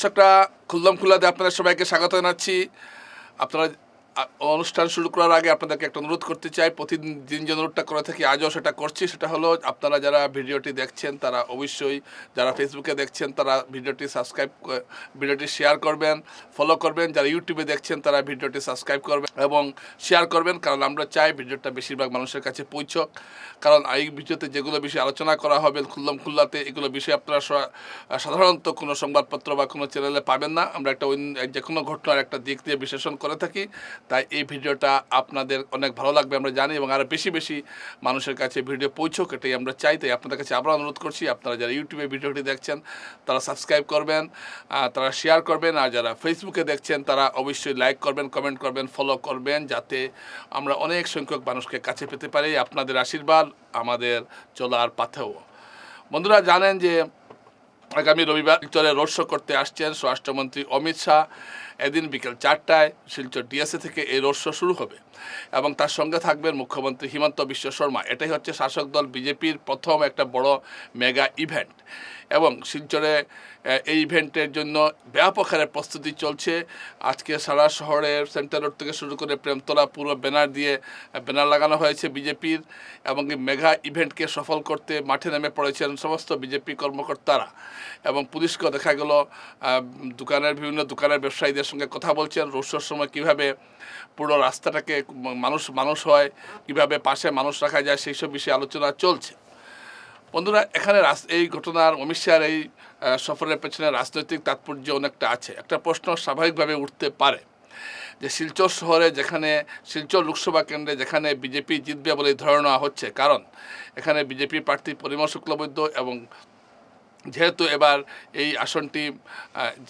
দর্শকরা খুল্লম খুল্লাতে আপনাদের সবাইকে স্বাগত জানাচ্ছি। আপনারা অনুষ্ঠান শুরু করার আগে আপনাদেরকে একটা অনুরোধ করতে চাই। প্রতিদিন যে অনুরোধটা করে থাকি, আজও সেটা করছি। সেটা হলো, আপনারা যারা ভিডিওটি দেখছেন, তারা অবশ্যই যারা ফেসবুকে দেখছেন, তারা ভিডিওটি সাবস্ক্রাইব ভিডিওটি শেয়ার করবেন ফলো করবেন। যারা ইউটিউবে দেখছেন, তারা ভিডিওটি সাবস্ক্রাইব করবেন এবং শেয়ার করবেন। কারণ আমরা চাই ভিডিওটা বেশিরভাগ মানুষের কাছে পৌঁছক। কারণ এই ভিডিওতে যেগুলো বিষয়ে আলোচনা করা হবে, খুল্লাম খুল্লাতে, এগুলো বিষয়ে আপনারা সাধারণত কোনো সংবাদপত্র বা কোনো চ্যানেলে পাবেন না। আমরা একটা যে কোনো ঘটনার একটা দিক দিয়ে বিশ্লেষণ করে থাকি। তাই এই ভিডিওটা আপনাদের অনেক ভালো লাগবে, আমরা জানি, এবং আরও বেশি বেশি মানুষের কাছে ভিডিও পৌঁছক, এটাই আমরা চাই। তাই আপনাদের কাছে আবার অনুরোধ করছি, আপনারা যারা ইউটিউবে ভিডিওটি দেখছেন, তারা সাবস্ক্রাইব করবেন তারা শেয়ার করবেন, আর যারা ফেসবুকে দেখছেন, তারা অবশ্যই লাইক করবেন কমেন্ট করবেন ফলো করবেন, যাতে আমরা অনেক সংখ্যক মানুষকে কাছে পেতে পারি, আপনাদের আশীর্বাদ আমাদের চলার পাথেও। বন্ধুরা, জানেন যে আগামী রবিবার শিলচরে রোড শো করতে আসছেন স্বরাষ্ট্রমন্ত্রী অমিত শাহ। এদিন বিকেল চারটায় শিলচর ডিএসএ থেকে এই রোড শো শুরু হবে। এবং তার সঙ্গে থাকবেন মুখ্যমন্ত্রী হিমন্ত বিশ্ব শর্মা। এটাই হচ্ছে শাসক দল বিজেপির প্রথম একটা বড় মেগা ইভেন্ট। এবং শিলচরে এই ইভেন্টের জন্য ব্যাপক হারে প্রস্তুতি চলছে। আজকে সারা শহরের সেন্টার রোড থেকে শুরু করে প্রেমতলা পুরো ব্যানার দিয়ে ব্যানার লাগানো হয়েছে বিজেপির। এবং এই মেগা ইভেন্টকে সফল করতে মাঠে নেমে পড়েছেন সমস্ত বিজেপি কর্মকর্তারা। এবং পুলিশকেও দেখা গেল দোকানের, বিভিন্ন দোকানের ব্যবসায়ীদের সঙ্গে কথা বলছেন রোডশোর সময় কীভাবে পুরো রাস্তাটাকে মানুষ মানুষ হয়, কীভাবে পাশে মানুষ রাখা যায়, সেই সব বিষয়ে আলোচনা চলছে। বন্ধুরা, এখানে এই ঘটনার অমিত শাহের এই সফরের পেছনে রাজনৈতিক তাৎপর্য অনেকটা আছে। একটা প্রশ্ন স্বাভাবিকভাবে উঠতে পারে যে শিলচর শহরে যেখানে, শিলচর লোকসভা কেন্দ্রে যেখানে বিজেপি জিতবে বলে ধরে নেওয়া হচ্ছে, কারণ এখানে বিজেপি প্রার্থী পরিমল শুক্লবৈদ্য এবং যেহেতু এবার এই আসনটি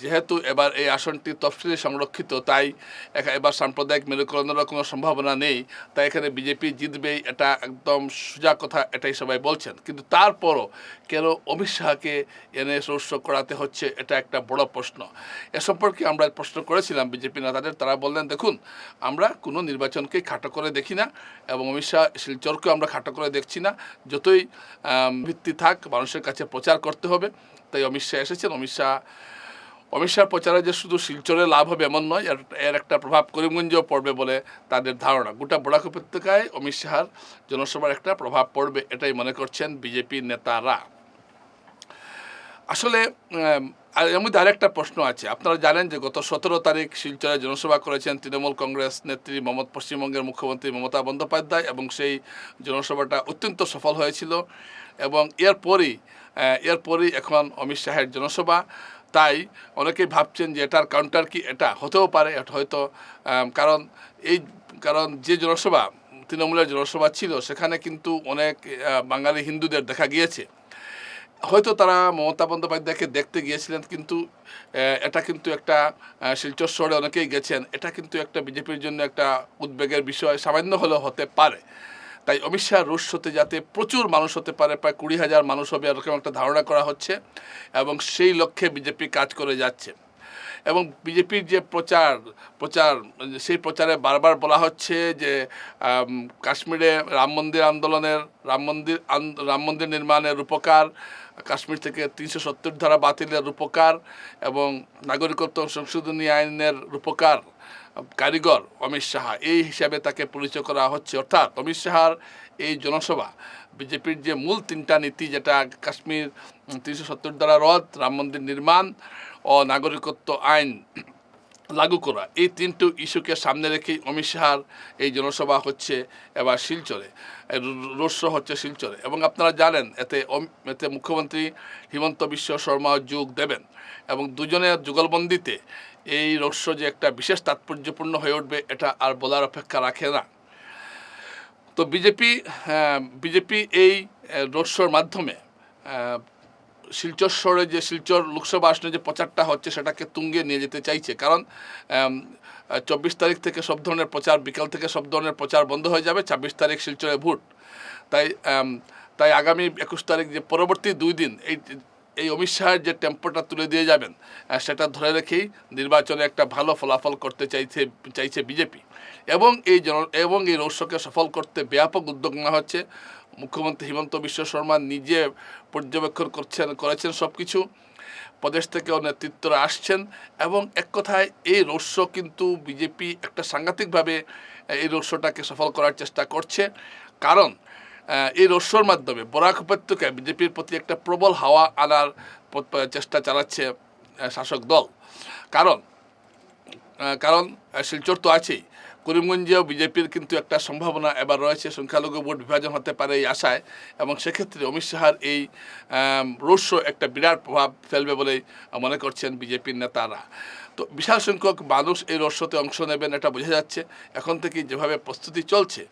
যেহেতু এবার এই আসনটি তফসিলি সংরক্ষিত, তাই এবার সাম্প্রদায়িক মেরুকরণের কোনো সম্ভাবনা নেই। তাই এখানে বিজেপি জিতবেই এটা একদম সোজা কথা, এটাই সবাই বলছেন। কিন্তু তারপরও কেন অমিত শাহকে এনে রোড করাতে হচ্ছে, এটা একটা বড় প্রশ্ন। এ সম্পর্কে আমরা প্রশ্ন করেছিলাম বিজেপি নেতাদের, তারা বললেন, দেখুন, আমরা কোনো নির্বাচনকে খাটো করে দেখি না এবং অমিত শাহ শিলচরকেও আমরা খাটো করে দেখছি না। যতই ভিত্তি থাক, মানুষের কাছে প্রচার করতে হবে। তাই অমিত শাহ এসেছেন। অমিত শাহ অমিত শাহ প্রচারে যে শুধু শিলচরে লাভ হবে এমন নয় এর একটা প্রভাব করিমগঞ্জেও পড়বে বলে তাদের ধারণা। গোটা বরাক উপত্যকায় অমিত শাহর জনসভার একটা প্রভাব পড়বে, এটাই মনে করছেন বিজেপি নেতারা। আসলে এর মধ্যে আরেকটা প্রশ্ন আছে। আপনারা জানেন যে গত সতেরো তারিখ শিলচরে জনসভা করেছেন তৃণমূল কংগ্রেস নেত্রী মমত পশ্চিমবঙ্গের মুখ্যমন্ত্রী মমতা বন্দ্যোপাধ্যায় এবং সেই জনসভাটা অত্যন্ত সফল হয়েছিল এবং এরপরই এরপরই এখন অমিত শাহের জনসভা। তাই অনেকেই ভাবছেন যে এটার কাউন্টার কি? এটা হতেও পারে হয়তো কারণ এই, কারণ যে জনসভা, তৃণমূলের জনসভা ছিল, সেখানে কিন্তু অনেক বাঙালি হিন্দুদের দেখা গিয়েছে। হয়তো তারা মমতা বন্দ্যোপাধ্যায়কে দেখতে গিয়েছিলেন, কিন্তু এটা কিন্তু একটা শিলচর শহরে অনেকেই গেছেন, এটা কিন্তু একটা বিজেপির জন্য একটা উদ্বেগের বিষয়, সামান্য হলেও হতে পারে। তাই অমিত শাহ রুশ হতে যাতে প্রচুর মানুষ হতে পারে, প্রায় কুড়ি হাজার মানুষ হবে এরকম একটা ধারণা করা হচ্ছে, এবং সেই লক্ষ্যে বিজেপি কাজ করে যাচ্ছে। এবং বিজেপির যে প্রচার প্রচার, সেই প্রচারে বারবার বলা হচ্ছে যে কাশ্মীরে রাম মন্দির আন্দোলনের, রাম মন্দির রাম মন্দির নির্মাণের রূপকার, কাশ্মীর থেকে তিনশো সত্তর ধারা বাতিলের রূপকার এবং নাগরিকত্ব সংশোধনী আইনের রূপকার, কারিগর অমিত শাহ এই হিসাবে তাকে পরিচয় করা হচ্ছে। অর্থাৎ অমিত শাহর এই জনসভা বিজেপির যে মূল তিনটা নীতি, যেটা কাশ্মীর তিনশো সত্তর দ্বারা রথ রাম মন্দির নির্মাণ ও নাগরিকত্ব আইন লাগু করা। এই তিনটে ইস্যুকে সামনে রেখেই অমিত শাহর এই জনসভা হচ্ছে এবার শিলচরে রোড শো হচ্ছে শিলচরে। এবং আপনারা জানেন, এতে এতে মুখ্যমন্ত্রী হিমন্ত বিশ্ব শর্মা যোগ দেবেন এবং দুজনের যুগলবন্দিতে এই রোড যে একটা বিশেষ তাৎপর্যপূর্ণ হয়ে উঠবে, এটা আর বলার অপেক্ষা রাখে না। তো বিজেপি বিজেপি এই রোড মাধ্যমে শিলচর শহরে যে শিলচর লোকসভা আসনে যে প্রচারটা হচ্ছে, সেটাকে তুঙ্গে নিয়ে যেতে চাইছে। কারণ চব্বিশ তারিখ থেকে সব ধরনের প্রচার, বিকাল থেকে সব ধরনের প্রচার বন্ধ হয়ে যাবে, ছাব্বিশ তারিখ শিলচরে ভোট। তাই তাই আগামী একুশ তারিখ যে পরবর্তী দুই দিন, এই এই অমিত শাহের যে টেম্পোটা তুলে দিয়ে যাবেন সেটা ধরে রেখেই নির্বাচনে একটা ভালো ফলাফল করতে চাইছে চাইছে বিজেপি। এবং এই জন, এবং এই রোডশোকে সফল করতে ব্যাপক উদ্যোগ নেওয়া হচ্ছে। মুখ্যমন্ত্রী হিমন্ত বিশ্ব শর্মা নিজে পর্যবেক্ষণ করছেন, করেছেন সব কিছু প্রদেশ থেকেও নেতৃত্বরা আসছেন এবং এক কথায় এই রোড কিন্তু বিজেপি একটা সাংঘাতিকভাবে, এই রোড শোটাকে সফল করার চেষ্টা করছে। কারণ এই শোর মাধ্যমে বরাক উপত্যকায় বিজেপির প্রতি একটা প্রবল হাওয়া আনার চেষ্টা চালাচ্ছে শাসক দল। কারণ কারণ শিলচর তো আছেই। করিমগঞ্জেও বিজেপির কিন্তু একটা সম্ভাবনা এবার রয়েছে, সংখ্যালঘু ভোট বিভাজন হতে পারে এই আশায় এবং সেক্ষেত্রে অমিত শাহার এই রোড একটা বিরাট প্রভাব ফেলবে বলেই মনে করছেন বিজেপির নেতারা। তো বিশাল সংখ্যক মানুষ এই রোড শোতে অংশ নেবেন এটা বোঝা যাচ্ছে। এখন থেকে যেভাবে প্রস্তুতি চলছে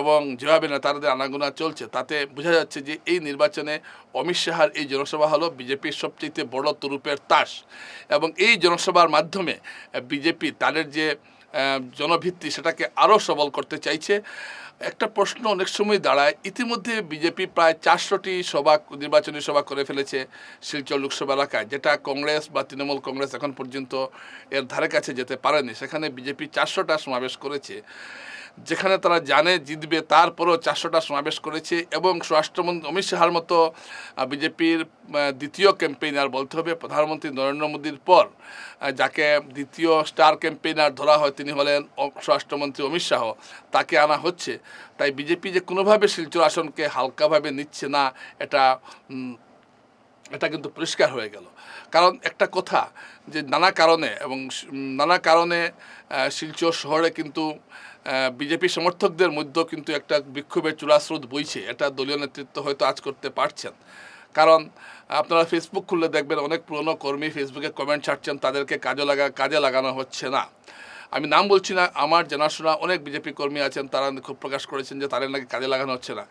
এবং যেভাবে নেতাদের আনাগোনা চলছে, তাতে বোঝা যাচ্ছে যে এই নির্বাচনে অমিত শাহার এই জনসভা হলো বিজেপির সবচেয়ে বড় তুরুপের তাস এবং এই জনসভার মাধ্যমে বিজেপি তাদের যে জনভিত্তি সেটাকে আরও সবল করতে চাইছে। একটা প্রশ্ন অনেক সময় দাঁড়ায়। ইতিমধ্যে বিজেপি প্রায় চারশোটি সভা, নির্বাচনী সভা করে ফেলেছে শিলচর লোকসভা এলাকায়, যেটা কংগ্রেস বা তৃণমূল কংগ্রেস এখন পর্যন্ত এর ধারে কাছে যেতে পারেনি। সেখানে বিজেপি চারশোটা সমাবেশ করেছে, যেখানে তারা জানে জিতবে, তারপরেও চারশোটা সমাবেশ করেছে এবং স্বরাষ্ট্রমন্ত্রী অমিত শাহার মতো বিজেপির দ্বিতীয় ক্যাম্পেইনার বলতে হবে, প্রধানমন্ত্রী নরেন্দ্র মোদীর পর যাকে দ্বিতীয় স্টার ক্যাম্পেইনার ধরা হয় তিনি হলেন স্বরাষ্ট্রমন্ত্রী অমিত শাহ। তাকে আনা হচ্ছে। তাই বিজেপি যে কোনোভাবে শিলচর আসনকে হালকাভাবে নিচ্ছে না, এটা এটা কিন্তু পরিষ্কার হয়ে গেল। কারণ একটা কথা যে নানা কারণে এবং নানা কারণে শিলচর শহরে কিন্তু বিজেপি সমর্থকদের মধ্যেও কিন্তু একটা বিক্ষোভের চূড়াস্রোত বইছে, এটা দলীয় নেতৃত্ব হয়তো আজ করতে পারছেন। কারণ আপনারা ফেসবুক খুললে দেখবেন অনেক পুরনো কর্মী ফেসবুকে কমেন্ট ছাড়ছেন, তাদেরকে কাজে লাগা, কাজে লাগানো হচ্ছে না। আমি নাম বলছি না, আমার জানাশোনা অনেক বিজেপি কর্মী আছেন, তারা খুব প্রকাশ করেছেন যে তাদের নাকি কাজে লাগানো হচ্ছে না।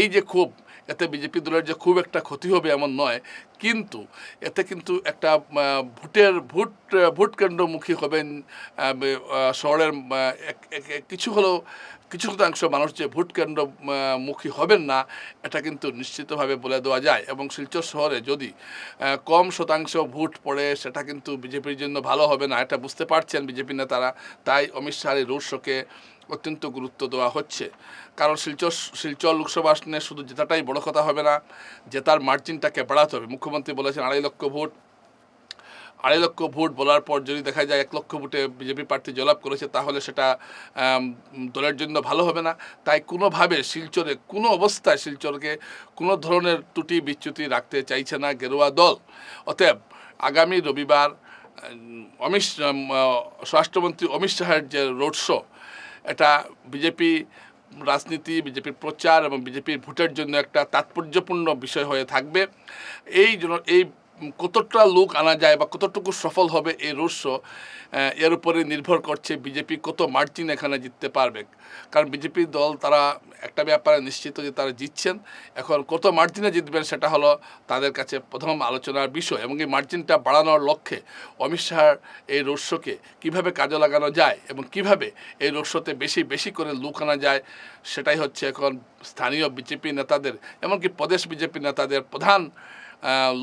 এই যে খুব, এতে বিজেপি দলের যে খুব একটা ক্ষতি হবে এমন নয় কিন্তু এতে কিন্তু একটা ভোটের, ভোট ভোট কেন্দ্রমুখী হবেন শহরের কিছু হলেও কিছু শতাংশ মানুষ যে ভোট কেন্দ্র মুখী হবেন না, এটা কিন্তু নিশ্চিতভাবে বলে দেওয়া যায়। এবং শিলচর শহরে যদি কম শতাংশ ভোট পড়ে, সেটা কিন্তু বিজেপির জন্য ভালো হবে না, এটা বুঝতে পারছেন বিজেপি নেতারা। তাই অমিত শাহের রোড শোকে অত্যন্ত গুরুত্ব দেওয়া হচ্ছে। কারণ শিলচর শিলচর লোকসভা আসনে শুধু জেতাটাই বড় কথা হবে না, জেতার মার্জিনটাকে বাড়াতে হবে। মুখ্যমন্ত্রী বলেছেন আড়াই লক্ষ ভোট। আড়াই লক্ষ ভোট বলার পর যদি দেখা যায় এক লক্ষ ভোটে বিজেপি প্রার্থী জয়লাভ করেছে, তাহলে সেটা দলের জন্য ভালো হবে না। তাই কোনোভাবে শিলচরে, কোনো অবস্থায় শিলচরকে কোনো ধরনের ত্রুটি বিচ্যুতি রাখতে চাইছে না গেরুয়া দল। অতএব আগামী রবিবার অমিত স্বরাষ্ট্রমন্ত্রী অমিত শাহের যে রোড শো এটা বিজেপি রাজনীতি বিজেপির প্রচার এবং বিজেপির ভোটের জন্য একটা তাৎপর্যপূর্ণ বিষয় হয়ে থাকবে। এই জন্য এই কতটা লোক আনা যায় বা কতটুকু সফল হবে এই রোড শো এর উপরে নির্ভর করছে বিজেপি কত মার্জিন এখানে জিততে পারবে। কারণ বিজেপির দল তারা একটা ব্যাপারে নিশ্চিত যে তারা জিতছেন। এখন কত মার্জিনে জিতবেন সেটা হলো তাদের কাছে প্রথম আলোচনার বিষয় এবং এই মার্জিনটা বাড়ানোর লক্ষ্যে অমিত শাহর এই রোড শোকে কীভাবে কাজে লাগানো যায় এবং কীভাবে এই রোড শোতে বেশি বেশি করে লোক আনা যায়, সেটাই হচ্ছে এখন স্থানীয় বিজেপি নেতাদের এমনকি প্রদেশ বিজেপি নেতাদের প্রধান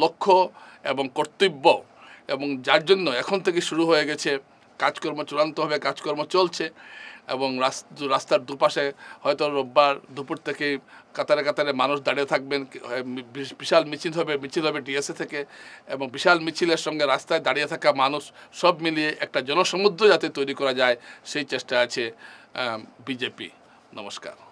লক্ষ্য। এবং কর্তব্য এবং যার জন্য এখন থেকে শুরু হয়ে গেছে কাজকর্ম, চূড়ান্তভাবে কাজকর্ম চলছে এবং রাস- রাস্তার দুপাশে হয়তো রোববার দুপুর থেকে কাতারে কাতারে মানুষ দাঁড়িয়ে থাকবেন বিশাল মিছিল হবে মিছিল হবে ডিএসএ থেকে এবং বিশাল মিছিলের সঙ্গে রাস্তায় দাঁড়িয়ে থাকা মানুষ সব মিলিয়ে একটা জনসমুদ্র যাতে তৈরি করা যায়, সেই চেষ্টা আছে বিজেপি। নমস্কার।